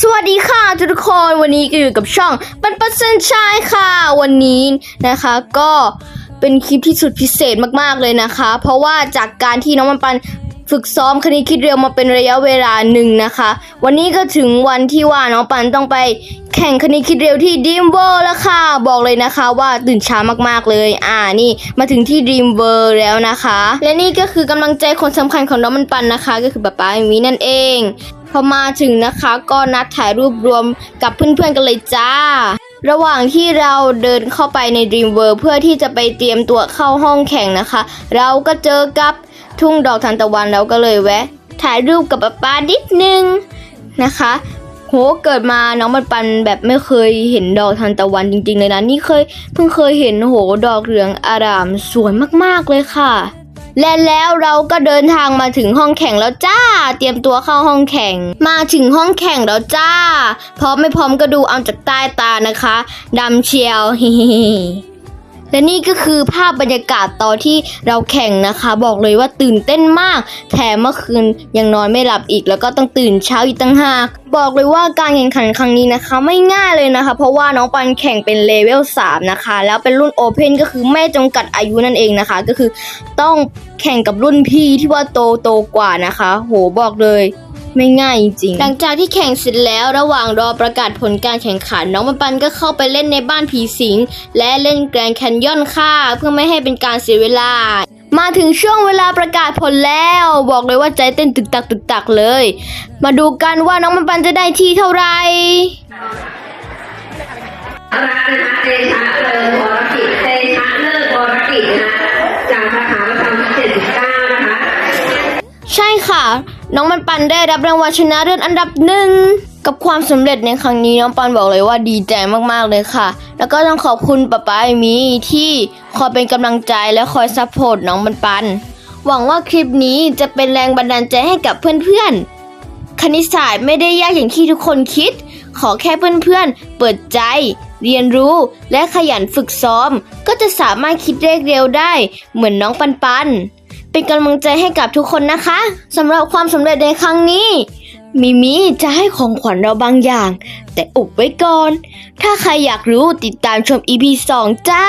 สวัสดีค่ะทุกคนวันนี้ก็อยู่กับช่องปันปันเซนชายค่ะ วันนี้นะคะก็เป็นคลิปที่สุดพิเศษมากๆเลยนะคะ เพราะว่าจากการที่น้องมันปันฝึกซ้อมคณิตคิดเร็วมาเป็นระยะเวลาหนึ่งนะคะ วันนี้ก็ถึงวันที่ว่าน้องปันต้องไปแข่งคณิตคิดเร็วที่ดีมเวอร์แล้วค่ะ บอกเลยนะคะว่าตื่นเช้ามากๆเลย อ่านี่มาถึงที่ดีมเวอร์แล้วนะคะ และนี่ก็คือกำลังใจคนสำคัญของน้องมันปันนะคะ ก็คือป๊าป๊าเอมีนั่นเอง อมาถึงนะคะ ก็นัดถ่ายรูปรวมกับเพื่อนๆกันเลยจ้า ระหว่างที่เราเดินเข้าไปใน Dream World เพื่อที่จะไปเตรียมตัวเข้าห้องแข่งนะคะ เราก็เจอกับทุ่งดอกทานตะวันเราก็เลยแวะ ถ่ายรูปกับป๊าป๊านิดนึงนะคะโหเกิดมาน้องมันปันแบบไม่เคยเห็นดอกทานตะวันจริง ๆ เลยนะนี่เคยเพิ่งเคยเห็นโหดอกเหลืองอารามสวยมากๆเลยค่ะ และแล้วเราก็เดินทางมาถึงห้องแข่งแล้วจ้า เตรียมตัวเข้าห้องแข่ง มาถึงห้องแข่งแล้วจ้า พร้อมไม่พร้อมก็ดูเอาจากใต้ตานะคะดำเชียว และนี่ก็คือภาพบรรยากาศตอนที่เราแข่งนะคะ บอกเลยว่าตื่นเต้นมาก แถมเมื่อคืนยังนอนไม่หลับอีก แล้วก็ต้องตื่นเช้าอีกตั้งหากบอกเลยว่าการแข่งขันครั้งนี้นะคะ ไม่ง่ายเลยนะคะ เพราะว่าน้องปันแข่งเป็นเลเวล3นะคะ แล้วเป็นรุ่นโอเพนก็คือไม่จำกัดอายุนั่นเองนะคะ ก็คือต้องแข่งกับรุ่นพี่ที่ว่าโตโตกว่านะคะ โหบอกเลย ไม่ง่ายจริงๆหลังจากที่แข่งเสร็จแล้วระหว่างรอประกาศผลการแข่งขัน น้องปันปันก็เข้าไปเล่นในบ้านผีสิง และเล่นแกรนแคนยอนค่ะ เพื่อไม่ให้เป็นการเสียเวลามาถึงช่วงเวลาประกาศผลแล้ว บอกเลยว่าใจเต้นตึกตักตึกตักเลย มาดูกันว่าน้องมันปันจะได้ที่เท่าไหร่ ค่ะ น้องมันปันได้รับรางวัลชนะเลิศอันดับหนึ่งกับความสำเร็จในครั้งนี้น้องปันบอกเลยว่าดีใจมากๆเลยค่ะ แล้วก็ต้องขอบคุณป๊าป๊ามีที่คอยเป็นกำลังใจและคอยซัพพอร์ตน้องมันปัน หวังว่าคลิปนี้จะเป็นแรงบันดาลใจให้กับเพื่อนๆ คณิตศาสตร์ไม่ได้ยากอย่างที่ทุกคนคิด ขอแค่เพื่อนๆ เปิดใจ เรียนรู้และขยันฝึกซ้อม ก็จะสามารถคิดเลขเร็วได้เหมือนน้องปันปัน เป็นกำลังใจให้กับทุกคนนะคะสำหรับความสำเร็จในครั้งนี้ มิมิจะให้ของขวัญเราบางอย่าง แต่อุบไว้ก่อน ถ้าใครอยากรู้ติดตามชม EP 2 จ้า